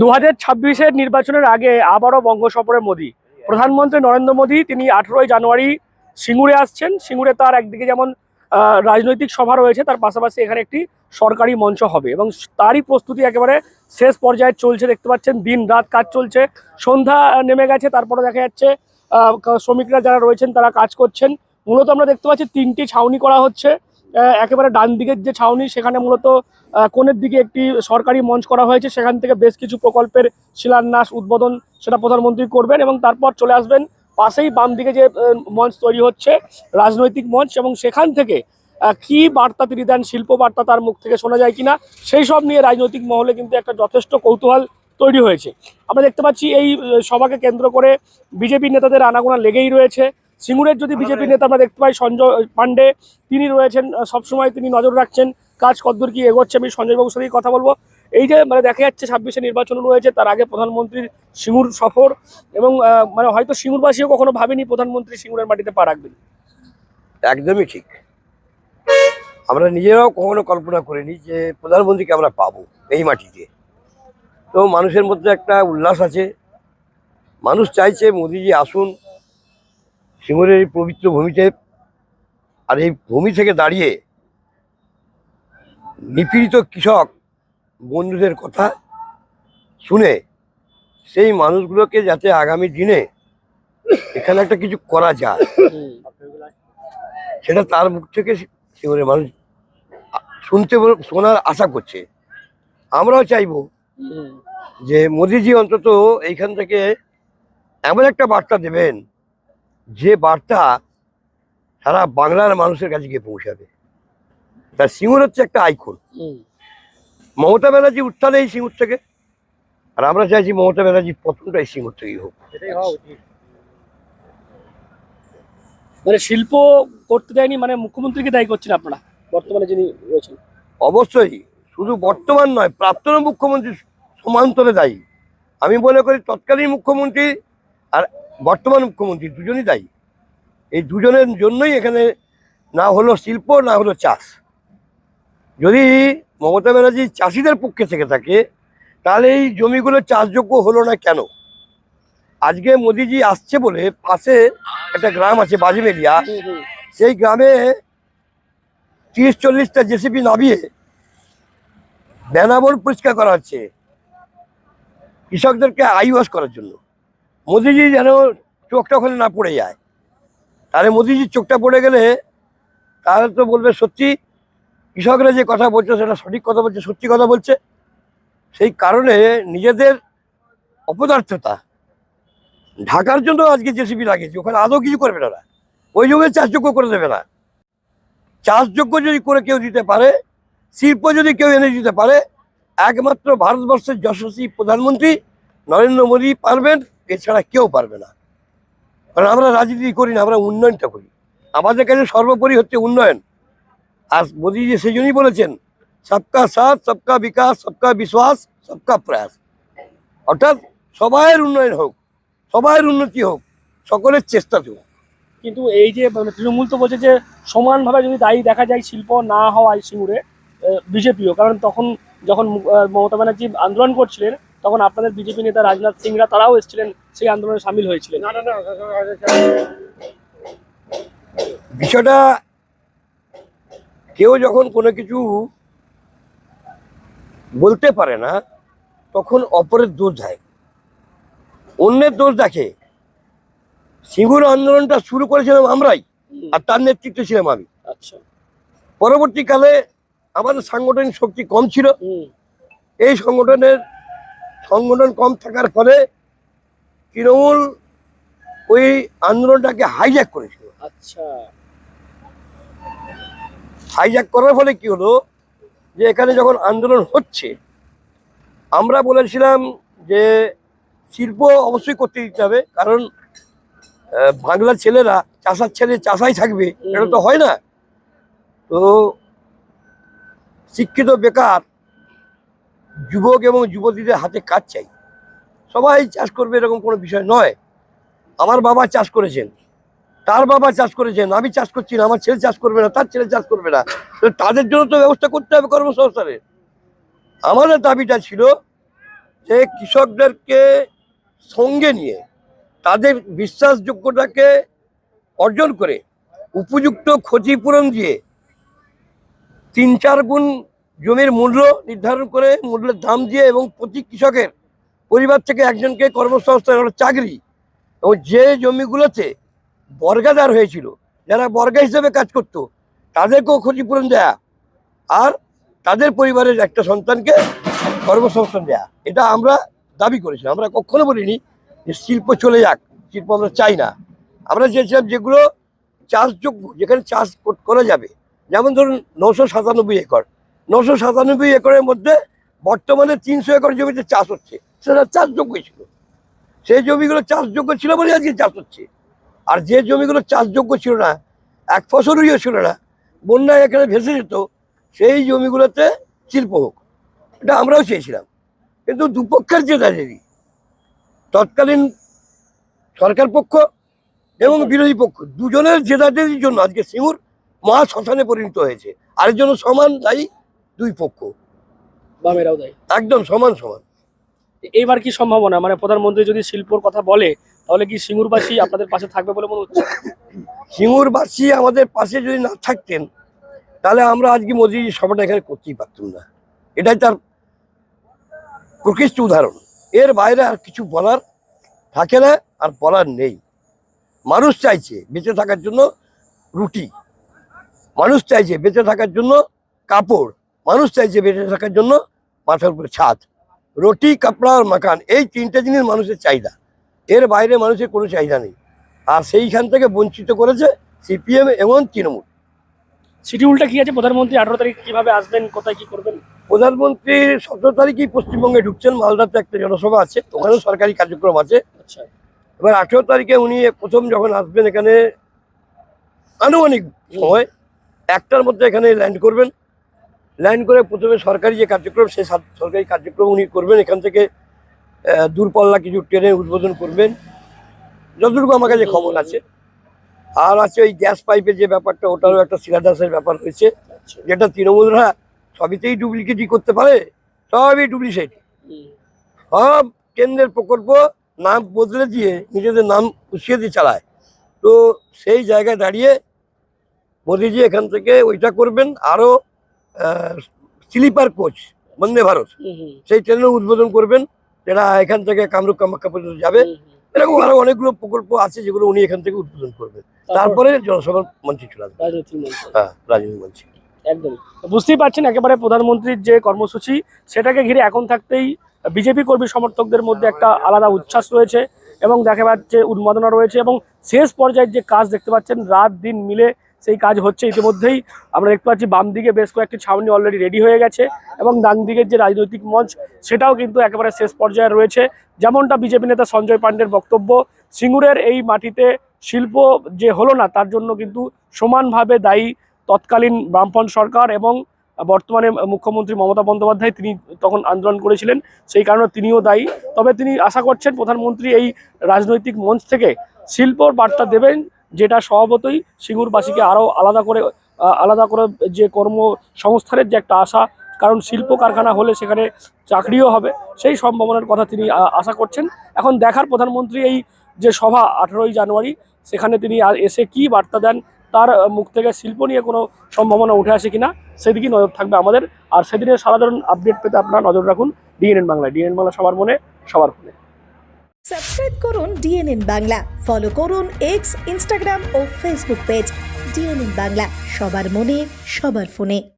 দু হাজার ছাব্বিশের নির্বাচনের আগে আবারও বঙ্গ সফরে মোদী। প্রধানমন্ত্রী নরেন্দ্র মোদী, তিনি আঠেরোই জানুয়ারি সিঙ্গুরে আসছেন। সিঙ্গুরে তার একদিকে যেমন রাজনৈতিক সভা রয়েছে, তার পাশাপাশি এখানে একটি সরকারি মঞ্চ হবে এবং তারই প্রস্তুতি একেবারে শেষ পর্যায়ে চলছে। দেখতে পাচ্ছেন, দিন রাত কাজ চলছে। সন্ধ্যা নেমে গেছে, তারপরে দেখা যাচ্ছে শ্রমিকরা যারা রয়েছেন তারা কাজ করছেন। মূলত আমরা দেখতে পাচ্ছি, তিনটি ছাউনি করা হচ্ছে। একেবারে ডান দিকের যে ছাউনি, সেখানে মূলত কোণের দিকে একটি সরকারি মঞ্চ করা হয়েছে। সেখান থেকে বেশ কিছু প্রকল্পের শিলান্যাস, উদ্বোধন সেটা প্রধানমন্ত্রী করবেন এবং তারপর চলে আসবেন পাশেই বাম দিকে যে মঞ্চ তৈরি হচ্ছে, রাজনৈতিক মঞ্চ এবং সেখান থেকে কি বার্তা তিনি দেন, শিল্প বার্তা তার মুখ থেকে শোনা যায় কিনা, সেই সব নিয়ে রাজনৈতিক মহলে কিন্তু একটা যথেষ্ট কৌতূহল তৈরি হয়েছে। আমরা দেখতে পাচ্ছি এই সভাকে কেন্দ্র করে বিজেপি নেতাদের আনাগোনা লেগেই রয়েছে। সিঙ্গুরের যদি বিজেপি নেতা আমরা দেখতে পাই সঞ্জয় পান্ডে তিনি রয়েছেন সবসময় তিনি নজর রাখছেন কাজ কতদূর কি এগোচ্ছে আমি সঞ্জয়বাবুর সাথেই কথা বলব। এই যে মানে দেখা যাচ্ছে ছাব্বিশে নির্বাচন রয়েছে তার আগে প্রধানমন্ত্রীর সিঙ্গুর সফর এবং মানে হয়তো সিঙ্গুরবাসীও কখনো ভাবেনি প্রধানমন্ত্রী সিঙ্গুরের মাটিতে পা রাখবেন। একদমই ঠিক। আমরা নিজেরাও কখনো কল্পনা করিনি যে প্রধানমন্ত্রীকে আমরা পাবো এই মাটিতে। তো মানুষের মধ্যে একটা উল্লাস আছে। মানুষ চাইছে মোদিজি আসুন সিঙ্গুরের এই পবিত্র ভূমিতে আর এই ভূমি থেকে দাঁড়িয়ে নিপীড়িত কৃষক বন্ধুদের কথা শুনে সেই মানুষগুলোকে যাতে আগামী দিনে এখানে একটা কিছু করা যায়, সেটা তার মুখ থেকে সিঙ্গুরের মানুষ শুনতে শোনার আশা করছে। আমরাও চাইব যে মোদিজি অন্তত এইখান থেকে এমন একটা বার্তা দেবেন যে বার্তা সারা বাংলার মানুষের কাছে গিয়ে পৌঁছাবে। তার সিঙ্গুর হচ্ছে একটা আইকন। মমতা ব্যানার্জি উত্থান এই সিঙ্গুর থেকে। আর আমরা চাইছি মমতা ব্যানার্জির পতনটা এই সিঙ্গুর থেকেই হোক। মানে শিল্প করতে দেয়নি মানে মুখ্যমন্ত্রীকে দায়ী করছেন আপনারা বর্তমানে যিনি রয়েছেন। অবশ্যই শুধু বর্তমান নয় প্রাক্তন মুখ্যমন্ত্রী সমান্তরে দায়ী। আমি মনে করি তৎকালীন মুখ্যমন্ত্রী আর বর্তমান মুখ্যমন্ত্রী দুজনই দায়ী। এই দুজনের জন্যই এখানে না হলো শিল্প না হলো চাষ। যদি মমতা ব্যানার্জি চাষিদের পক্ষে থেকে থাকে তাহলে এই জমিগুলো চাষযোগ্য হলো না কেন? আজকে মোদিজি আসছে বলে পাশে একটা গ্রাম আছে বাজিমেলিয়া সেই গ্রামে তিরিশ চল্লিশটা জেসিপি নামিয়ে বেনাবল পরিষ্কার করা হচ্ছে। কৃষকদেরকে আই ওয়াশ করার জন্য। মোদিজি যেন চোখটা ওখানে না পড়ে যায়। তাহলে মোদিজির চোখটা পড়ে গেলে তাহলে তো বলবে সত্যি, কৃষকরা যে কথা বলছে সেটা সঠিক কথা বলছে, সত্যি কথা বলছে। সেই কারণে নিজেদের অপদার্থতা, ঢাকার জন্য আজকে জেসিপি লাগিয়েছে, ওখানে আদৌ কিছু করবে না ওই জমি চাষযোগ্য করে দেবে না। চাষযোগ্য যদি করে কেউ দিতে পারে, শিল্প যদি কেউ এনে দিতে পারে, একমাত্র ভারতবর্ষের যশস্বী প্রধানমন্ত্রী নরেন্দ্র মোদী পারবেন। এছাড়া কেউ পারবে না। কারণ আমরা রাজনীতি করি না, আমরা উন্নয়নটা করি। আমাদের কাছে সর্বোপরি হচ্ছে উন্নয়ন। আর মোদীজি সেই জন্যই বলেছেন, সবকা সাথ, সবকা বিকাশ, সবকা বিশ্বাস, সবকা প্রয়াস। অর্থাৎ সবাইয়ের উন্নয়ন হোক, সবাইয়ের উন্নতি হোক, সকলের চেষ্টা হোক কিন্তু এই যে মানে তৃণমূল তো বলছে যে, সমানভাবে যদি দায়ী দেখা যায় শিল্প না হওয়ায় সিঙ্গুরে বিজেপিও। কারণ তখন যখন মমতা ব্যানার্জি আন্দোলন করছিলেন তখন আপনাদের বিজেপি নেতা রাজনাথ সিংরা তারাও এসেছিলেন সেই আন্দোলনে সামিল হয়েছিলেন। বিষয়টা কেউ যখন কোনো কিছু বলতে পারে না তখন অপরের দোষ দেয়। অন্যের দোষ দেখে। সিঙ্গুর আন্দোলনটা শুরু করেছিলাম আমরাই আর তার নেতৃত্বে ছিলাম আমি। আচ্ছা। পরবর্তীকালে আমাদের সাংগঠনিক শক্তি কম ছিল। এই সংগঠনের সংগঠন কম থাকার ফলে তৃণমূল ওই আন্দোলনটাকে হাইজ্যাক করেছিল। আচ্ছা। হাইজ্যাক করার ফলে কি হলো যে এখানে যখন আন্দোলন হচ্ছে আমরা বলেছিলাম যে শিল্প অবশ্যই করতে দিতে হবে কারণ বাংলার ছেলেরা চাষার ছেলে চাষাই থাকবে এটা তো হয় না। তো শিক্ষিত বেকার যুবক এবং যুবতীদের হাতে কাজ চাই। সবাই চাষ করবে এরকম কোনো বিষয় নয়। আমার বাবা চাষ করেছেন, তার বাবা চাষ করেছেন, আমি চাষ করছি না, আমার ছেলে চাষ করবে না, তার ছেলে চাষ করবে না। তাদের জন্য তো ব্যবস্থা করতে হবে কর্মসংস্থানের আমাদের দাবিটা ছিল যে কৃষকদেরকে সঙ্গে নিয়ে, তাদের বিশ্বাসযোগ্যতাকে অর্জন করে, উপযুক্ত ক্ষতিপূরণ দিয়ে তিন চার গুণ জমির মূল্য নির্ধারণ করে মূল্যের দাম দিয়ে এবং প্রতি কৃষকের পরিবার থেকে একজনকে কর্মসংস্থান চাকরি। এবং যে জমিগুলোতে বর্গাদার হয়েছিল, যারা বর্গা হিসেবে কাজ করত, তাদেরকেও ক্ষতিপূরণ দেয়া আর তাদের পরিবারের একটা সন্তানকে কর্মসংস্থান দেয়া। এটা আমরা দাবি করেছি আমরা কখনো বলিনি যে শিল্প চলে যাক, শিল্প আমরা চাই না। আমরা চেয়েছিলাম যেগুলো চাষযোগ্য, যেখানে চাষ করা যাবে। যেমন ধরুন নশো সাতানব্বই একর। নশো সাতানব্বই একরের মধ্যে বর্তমানে তিনশো একর জমিতে চাষ হচ্ছে। সেটা চাষযোগ্য ছিল। সেই জমিগুলো চাষযোগ্য ছিল বলে আজকে চাষ হচ্ছে। আর যে জমিগুলো চাষযোগ্য ছিল না, এক ফসলইও ছিল না বন্যায় এখানে ভেসে যেত, সেই জমিগুলোতে শিল্প হোক। এটা আমরাও চেয়েছিলাম। কিন্তু দুপক্ষের যে দাঁড়িয়ে তৎকালীন সরকার পক্ষ এবং বিরোধী পক্ষ, দুজনের জেদাজেদির জন্য আজকে সিঙ্গুর মহা শ্মশানে পরিণত হয়েছে। আর এর সমান দায়ী দুই পক্ষ। বামেরাও দেয় একদম সমান সমান। এইবার কি সম্ভাবনা? মানে প্রধানমন্ত্রী যদি শিল্পর কথা বলে তাহলে কি সিঙ্গুরবাসী আপনাদের পাশে থাকবে বলে মনে হচ্ছে? সিঙ্গুরবাসী আমাদের পাশে যদি না থাকতেন তাহলে আমরা আজকে মোদী সভাটা এখানে করতেই পারতাম না। এটাই তার প্রকৃষ্ট উদাহরণ। এর বাইরে আর কিছু বলার থাকে না আর বলার নেই। মানুষ চাইছে বেঁচে থাকার জন্য রুটি। মানুষ চাইছে বেঁচে থাকার জন্য কাপড়। মানুষ চাইছে বেঁচে থাকার জন্য মাথার উপরে ছাদ। রুটি কাপড়া আর মাকান এই তিনটে জিনিস মানুষের চাহিদা। এর বাইরে মানুষের কোনো চাহিদা নেই। আর সেইখান থেকে বঞ্চিত করেছে সিপিএম এবং তৃণমূল। শিডিউলটা কি আছে? প্রধানমন্ত্রী আঠারো তারিখ কীভাবে আসবেন? কোথায় কি করবেন? প্রধানমন্ত্রী সতেরো তারিখেই পশ্চিমবঙ্গে ঢুকছেন। মালদাতে একটা জনসভা আছে। ওখানেও সরকারি কার্যক্রম আছে। আচ্ছা। এবার আঠেরো তারিখে উনি প্রথম যখন আসবেন এখানে আনুমানিক সময় একটার মধ্যে এখানে ল্যান্ড করবেন। ল্যান্ড করে প্রথমে সরকারি যে কার্যক্রম সেই সরকারি কার্যক্রম উনি করবেন। এখান থেকে দূরপাল্লা কিছু ট্রেনে উদ্বোধন করবেন। যতটুকু আমার কাছে খবর আছে। আর আছে ওই গ্যাস পাইপের যে ব্যাপারটা ওটারও একটা শিলাদাসের ব্যাপার রয়েছে আচ্ছা। যেটা তৃণমূলরা সবইতেই ডুপ্লিকেটই করতে পারে। সবই ডুপ্লিকেট সব কেন্দ্রের প্রকল্প নাম বদলে দিয়ে নিজেদের নাম পুষিয়ে দিয়ে চালায়। তো সেই জায়গায় দাঁড়িয়ে মোদিজি এখান থেকে ওইটা করবেন। আরও স্লিপার কোচ বন্দে ভারত। সেই ট্রেনের উদ্বোধন করবেন। যেটা এখান থেকে কামরূপ কামাখ্যা পর্যন্ত যাবে। এরকম আরও অনেকগুলো প্রকল্প আছে যেগুলো উনি এখান থেকে উদ্বোধন করবেন। তারপরে? জনসভার মঞ্চে চলে আসবে রাজনৈতিক হ্যাঁ রাজনীতি মঞ্চে। একদম। বুঝতেই পারছেন একেবারে প্রধানমন্ত্রীর যে কর্মসূচি সেটাকে ঘিরে এখন থাকতেই বিজেপি কর্মী সমর্থকদের মধ্যে একটা আলাদা উচ্ছ্বাস রয়েছে এবং দেখা যাচ্ছে উন্মাদনা রয়েছে এবং শেষ পর্যায়ের যে কাজ দেখতে পাচ্ছেন রাত দিন মিলে সেই কাজ হচ্ছে। ইতিমধ্যেই আমরা দেখতে পাচ্ছি, বাম দিকে বেশ কয়েকটি ছাউনি অলরেডি রেডি হয়ে গেছে এবং ডান দিকের যে রাজনৈতিক মঞ্চ, সেটাও কিন্তু একেবারে শেষ পর্যায়ে রয়েছে। যেমনটা বিজেপি নেতা সঞ্জয় পাণ্ডের বক্তব্য, সিঙ্গুরের এই মাটিতে শিল্প যে হলো না, তার জন্য কিন্তু সমানভাবে দায়ী তৎকালীন বামপন্থ সরকার এবং বর্তমানে মুখ্যমন্ত্রী মমতা বন্দ্যোপাধ্যায় তিনি তখন আন্দোলন করেছিলেন, সেই কারণে তিনিও দায়ী। তবে তিনি আশা করছেন, প্রধানমন্ত্রী এই রাজনৈতিক মঞ্চ থেকে শিল্পর বার্তা দেবেন যেটা স্বভাবতই সিঙ্গুরবাসীকে আরও আলাদা করে আলাদা করে যে কর্মসংস্থানের যে একটা আশা, কারণ শিল্প কারখানা হলে সেখানে চাকরিও হবে, সেই সম্ভাবনার কথা তিনি আশা করছেন। এখন দেখার প্রধানমন্ত্রী এই যে সভা আঠেরোই জানুয়ারি, সেখানে তিনি এসে কি বার্তা দেন, তার মুখ থেকে শিল্প নিয়ে কোনো সম্ভাবনা উঠে আসে কিনা, সেদিকেই নজর থাকবে আমাদের। আর সেদিনের সাধারণ আপডেট পেতে আপনারা নজর রাখুন, ডিএনএন বাংলায়। ডিএনএন বাংলা সবার মনে, সবার ফোনে। সাবস্ক্রাইব করুন ডিএনএন বাংলা। ফলো করুন এক্স ইনস্টাগ্রাম ও ফেসবুক পেজ ডিএনএন বাংলা। সবার মনে, সবার ফোনে।